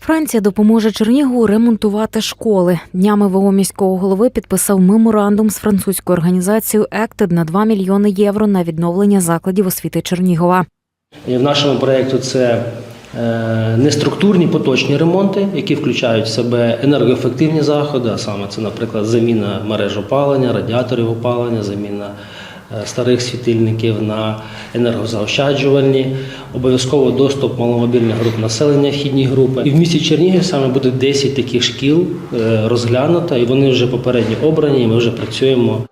Франція допоможе Чернігову ремонтувати школи. Днями ВО міського голови підписав меморандум з французькою організацією «Ектед» на 2 мільйони євро на відновлення закладів освіти Чернігова. В нашому проєкту це е, не структурні поточні ремонти, які включають в себе енергоефективні заходи, а саме це, наприклад, заміна мереж опалення, радіаторів опалення, заміна старих світильників на енергозаощаджувальні, обов'язково доступ маломобільних груп населення, вхідні групи. І в місті Чернігів саме буде 10 таких шкіл е, розглянуто, і вони вже попередньо обрані, і ми вже працюємо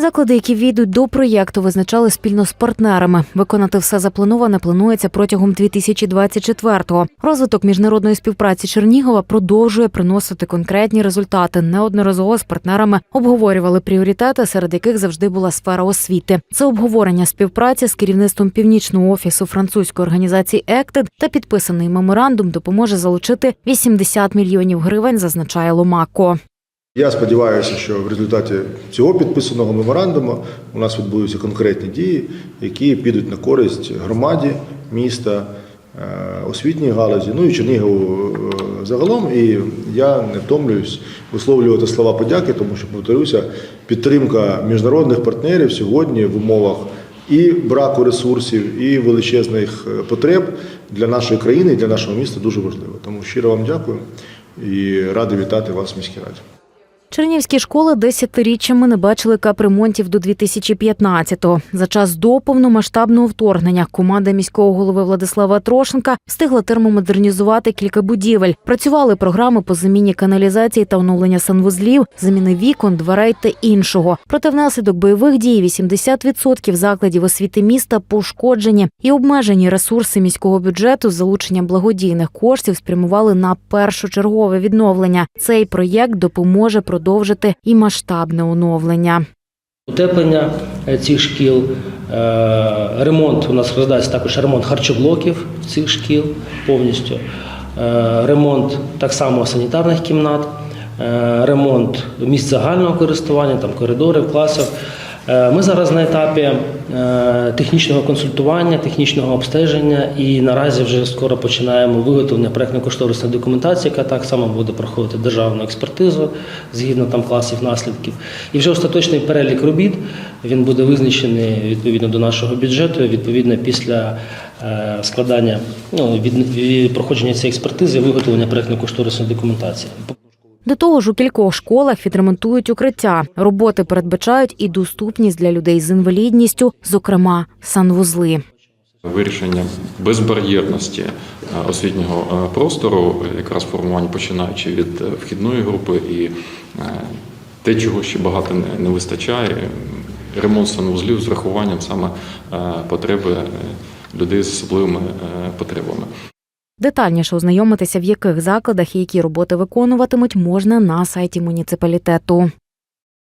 Заклади, які війдуть до проєкту, визначали спільно з партнерами. Виконати все заплановане планується протягом 2024-го. Розвиток міжнародної співпраці Чернігова продовжує приносити конкретні результати. Неодноразово з партнерами обговорювали пріоритети, серед яких завжди була сфера освіти. Це обговорення співпраці з керівництвом північного офісу французької організації «Ектед» та підписаний меморандум допоможе залучити 80 мільйонів гривень, зазначає Ломако. Я сподіваюся, що в результаті цього підписаного меморандуму у нас відбудуться конкретні дії, які підуть на користь громаді, міста, е, освітній галузі, ну і Чернігову е, загалом. І я не втомлююсь висловлювати слова подяки, тому що повторюся, підтримка міжнародних партнерів сьогодні в умовах і браку ресурсів, і величезних е, потреб для нашої країни і для нашого міста дуже важлива. Тому щиро вам дякую і радий вітати вас в міській раді. Чернівські школи десятиріччями не бачили капремонтів до 2015-го. За час до повномасштабного вторгнення команда міського голови Владислава Трошенка встигла термомодернізувати кілька будівель. Працювали програми по заміні каналізації та оновлення санвузлів, заміни вікон, дверей та іншого. Проте внаслідок бойових дій 80% закладів освіти міста пошкоджені і обмежені ресурси міського бюджету з залученням благодійних коштів спрямували на першочергове відновлення. Цей проєкт допоможе продовжити і масштабне оновлення. Утеплення е, цих шкіл, е, ремонт у нас розглядається також ремонт харчоблоків цих шкіл повністю, е, ремонт так само санітарних кімнат, ремонт місць загального користування, там коридорів, класів. Е, Ми зараз на етапі е, технічного консультування, технічного обстеження і наразі вже скоро починаємо виготовлення проєктно-кошторисної документації, яка так само буде проходити державну експертизу згідно там класів наслідків. І вже остаточний перелік робіт він буде визначений відповідно до нашого бюджету. Відповідно, після е, складання ну, від, від проходження цієї експертизи, виготовлення проєктно-кошторисної документації. До того ж, у кількох школах відремонтують укриття. Роботи передбачають і доступність для людей з інвалідністю, зокрема санвузли. Вирішення безбар'єрності е, освітнього е, простору, якраз формування починаючи від е, вхідної групи, і те, чого ще багато не- вистачає, ремонт санвузлів з врахуванням саме потреби людей з особливими потребами. Детальніше ознайомитися, в яких закладах і які роботи виконуватимуть, можна на сайті муніципалітету.